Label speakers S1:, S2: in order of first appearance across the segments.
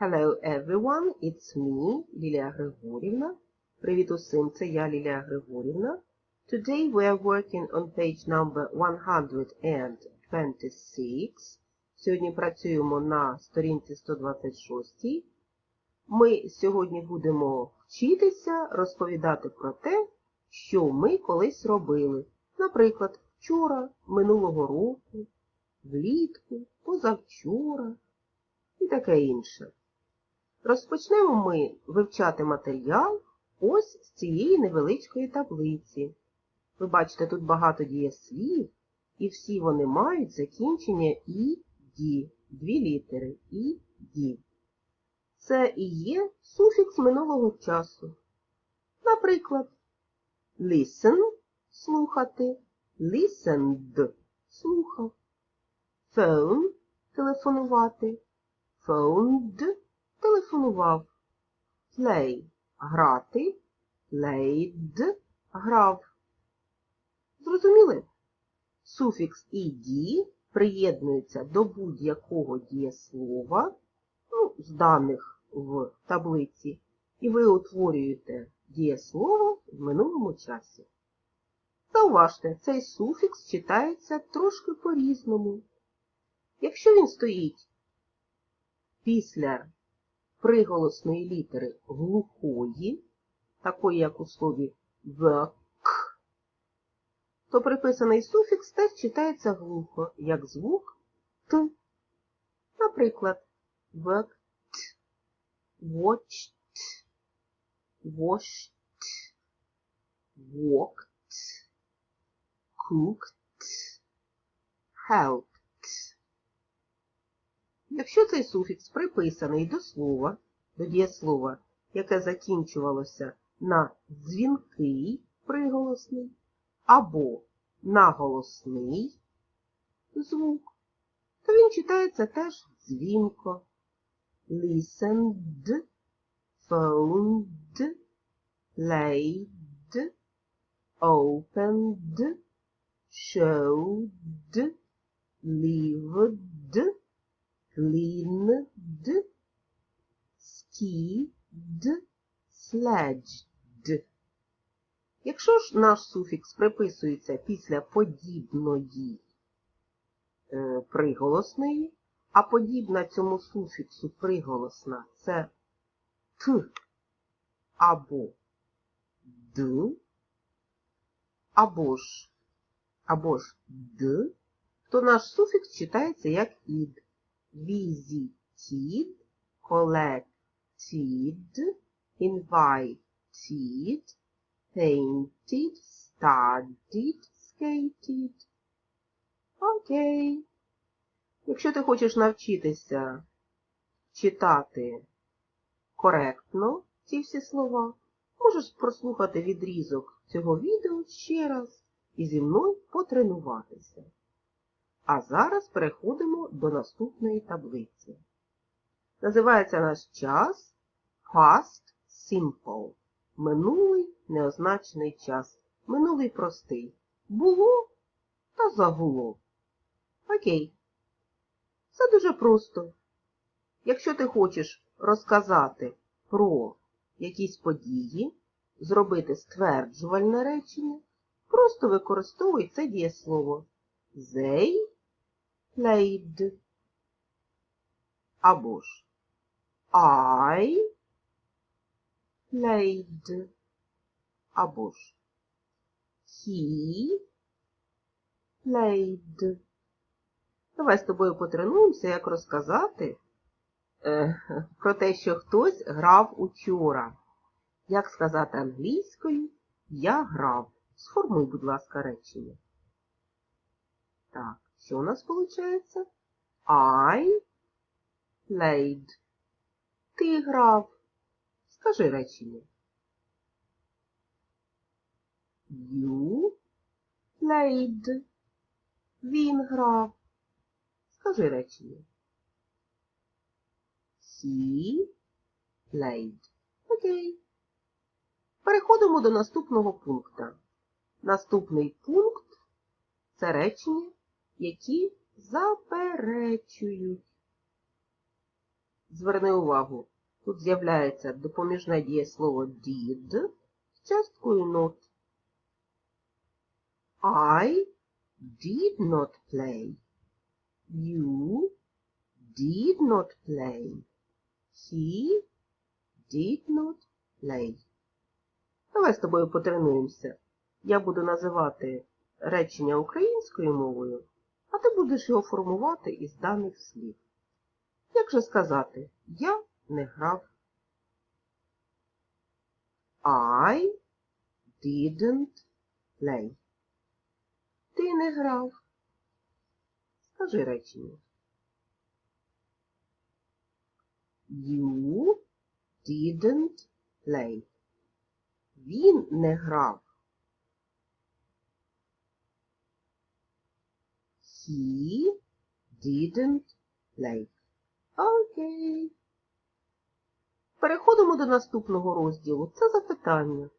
S1: Hello everyone, it's me, Лілія Григорівна. Привіт усім, це я, Лілія Григорівна. Today we are working on page number 126. Сьогодні працюємо на сторінці 126. Ми сьогодні будемо вчитися розповідати про те, що ми колись робили. Наприклад, вчора, минулого року, влітку, позавчора і таке інше. Розпочнемо ми вивчати матеріал ось з цієї невеличкої таблиці. Ви бачите, тут багато дієслів, і всі вони мають закінчення і ді, дві літери і ді. Це і є суфікс минулого часу. Наприклад, listen слухати, listened слухав, phone телефонувати, phoned телефонував, play грати, played грав. Зрозуміли? Суфікс «ed» приєднується до будь-якого дієслова, ну, з даних в таблиці, і ви утворюєте дієслово в минулому часі. Зауважте, цей суфікс читається трошки по-різному. Якщо він стоїть після приголосної літери глухої, такої як у слові «work», то приписаний суфікс теж читається глухо, як звук Т. Наприклад, worked, watched, washed, walked, cooked, helped. Якщо цей суфікс приписаний до слова, до дієслова, яке закінчувалося на дзвінкий приголосний або наголосний звук, то він читається теж дзвінко. Listened, phoned, played, opened, showed, lived, cleaned, skied, sledged. Якщо ж наш суфікс приписується після подібної е, приголосної, а подібна цьому суфіксу приголосна це т або д, або ж, або ж д, то наш суфікс читається як ід. Visited, collected, invited, painted, studied, skated. Окей. Якщо ти хочеш навчитися читати коректно ці всі слова, можеш прослухати відрізок цього відео ще раз і зі мною потренуватися. А зараз переходимо до наступної таблиці. Називається наш час Past Simple. Минулий неозначений час. Минулий простий. Було та загуло. Окей. Це дуже просто. Якщо ти хочеш розказати про якісь події, зробити стверджувальне речення, просто використовуй це дієслово. They played. Або ж I played. Або ж he played. Давай з тобою потренуємося, як розказати е, про те, що хтось грав учора. Як сказати англійською я грав. Сформуй, будь ласка, речення. Так, що у нас виходить? I played. Ти грав. Скажи речення. You played. Він грав. Скажи речення. He played. Окей. Переходимо до наступного пункту. Наступний пункт це речення, які заперечують. Зверни увагу, тут з'являється допоміжне дієслово did з часткою not. I did not play. You did not play. He did not play. Давай з тобою потренуємося. Я буду називати речення українською мовою, а ти будеш його формувати із даних слів. Як же сказати, я не грав. I didn't play. Ти не грав. Скажи речення. You didn't play. Він не грав. He didn't play. Окей. Переходимо до наступного розділу. Це запитання.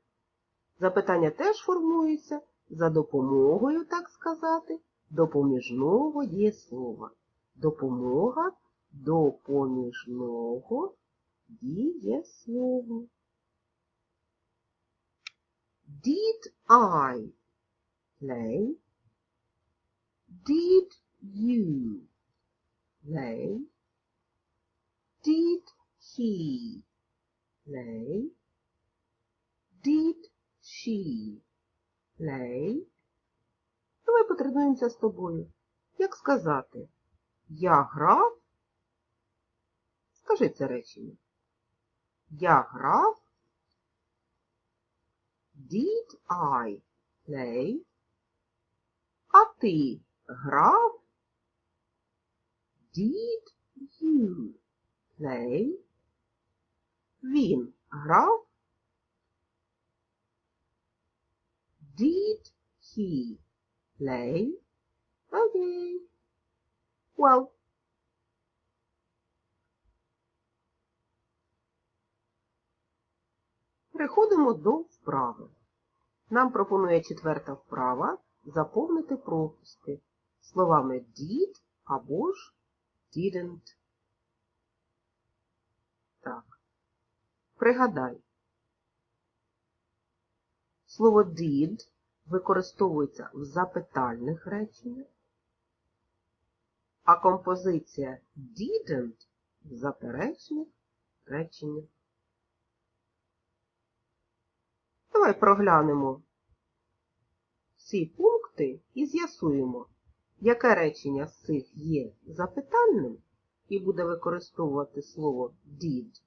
S1: Запитання теж формується за допомогою, так сказати, допоміжного дієслова. Допомога допоміжного дієслова. Did I play? Did you play? Did he play? Did she play? Давай потренуємося з тобою. Як сказати? Я грав? Скажи це речення. Я грав? Did I play? А ти грав? Did you play? Він грав? Did he play? Okay. Well. Переходимо до вправи. Нам пропонує четверта вправа заповнити пропуски словами did або ж didn't. Так. Пригадай. Слово did використовується в запитальних реченнях, а композиція didn't в заперечних реченнях. Давай проглянемо ці пункти і з'ясуємо, яке речення з цих є запитальним і буде використовувати слово did,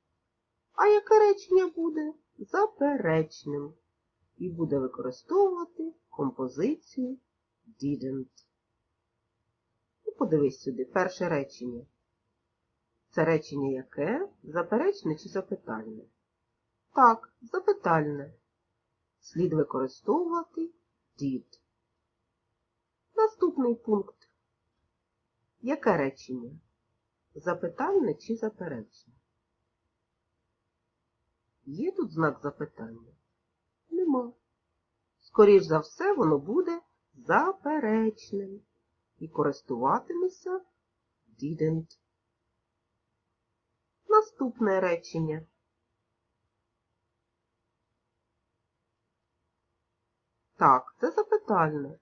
S1: а яке речення буде заперечним і буде використовувати композицію didn't. Ну, подивись сюди, перше речення. Це речення яке? Заперечне чи запитальне? Так, запитальне. Слід використовувати did. Наступний пункт. Яке речення? Запитальне чи заперечне? Є тут знак запитання? Нема. Скоріш за все, воно буде заперечним і користуватиметься didn't. Наступне речення. Так, це запитальне.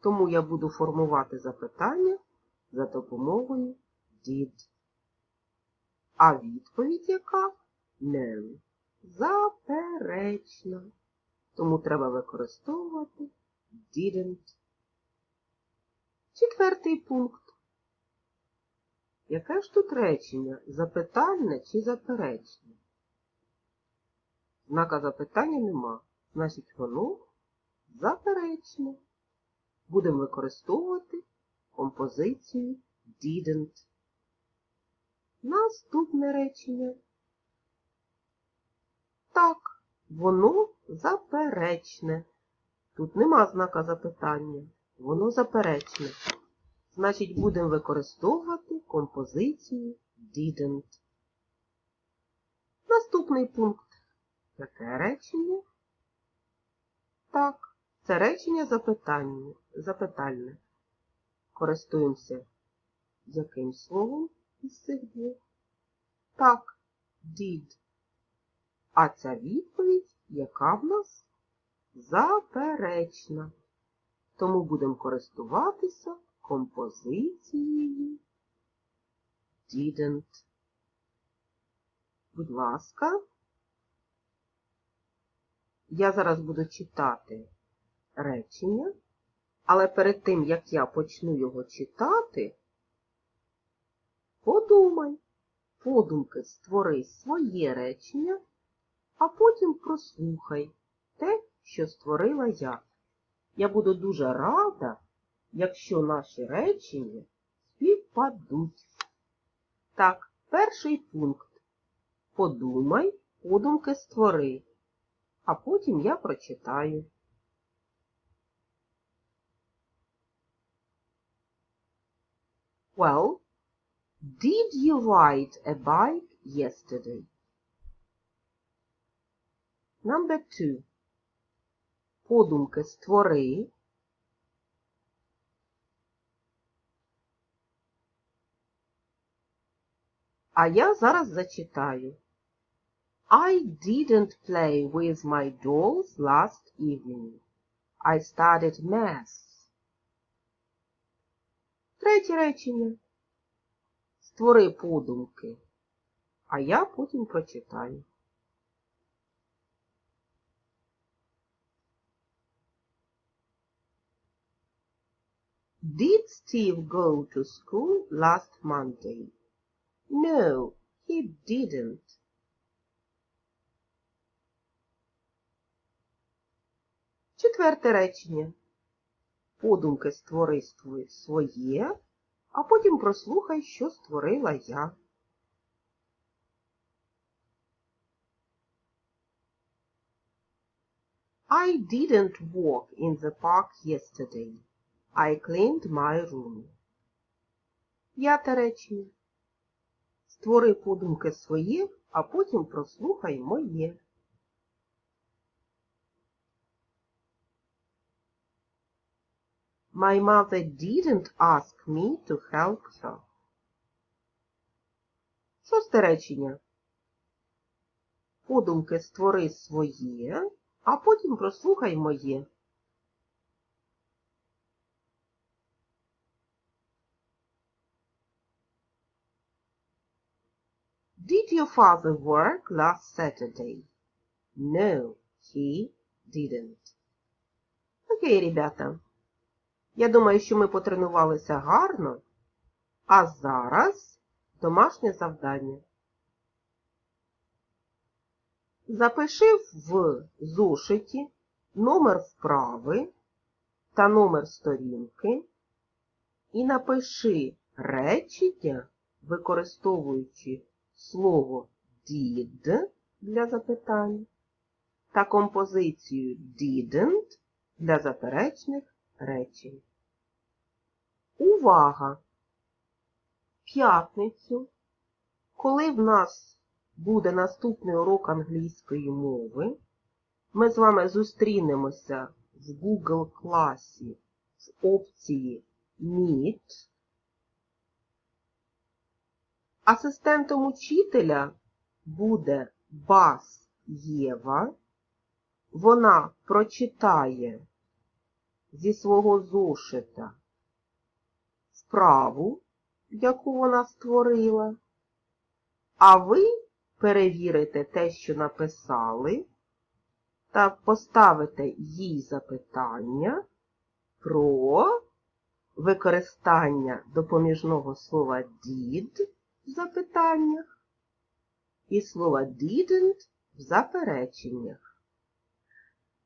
S1: Тому я буду формувати запитання за допомогою did. А відповідь яка? No. Заперечна. Тому треба використовувати didn't. Четвертий пункт. Яке ж тут речення? Запитальне чи заперечне? Знака запитання нема. Значить, воно заперечне. Будемо використовувати композицію didn't. Наступне речення. Так, воно заперечне. Тут нема знака запитання. Воно заперечне. Значить, будемо використовувати композицію didn't. Наступний пункт. Яке речення? Так, це речення запитання, запитальне. Користуємося яким словом із цих двох? Так, did. А ця відповідь, яка в нас? Заперечна. Тому будемо користуватися композицією didn't. Будь ласка, я зараз буду читати речення, але перед тим, як я почну його читати, подумай, подумки створи своє речення, а потім прослухай те, що створила я. Я буду дуже рада, якщо наші речення співпадуть. Так, перший пункт. Подумай, подумки створи, а потім я прочитаю. Well, did you ride a bike yesterday? Number two. Подумки створи. А я зараз зачитаю. I didn't play with my dolls last evening. I studied maths. Третє речення. Створи подумки. А я потім прочитаю. Did Steve go to school last Monday? No, he didn't. Четверте речення. Подумки створи своє, а потім прослухай, що створила я. I didn't walk in the park yesterday. I cleaned my room. П'яте речення. Створи подумки своє, а потім прослухай моє. My mother didn't ask me to help her. Шосте речення. Подумки створи своє, а потім прослухай моє. Did your father work last Saturday? No, he didn't. Окей, ребята. Я думаю, що ми потренувалися гарно. А зараз домашнє завдання. Запиши в зошиті номер вправи та номер сторінки і напиши речення, використовуючи слово did для запитань та композицію didn't для заперечних речень. Увага! П'ятницю, коли в нас буде наступний урок англійської мови, ми з вами зустрінемося в Google класі в опції Meet. Асистентом учителя буде Бас Єва. Вона прочитає зі свого зошита вправу, яку вона створила, а ви перевірите те, що написали, та поставите їй запитання про використання допоміжного слова did в запитаннях і слова didn't в запереченнях.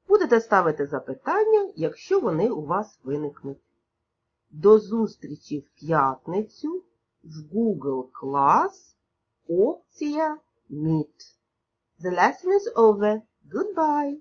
S1: Будете ставити запитання, якщо вони у вас виникнуть. До зустрічі в п'ятницю в Google Class опція Meet. The lesson is over. Goodbye.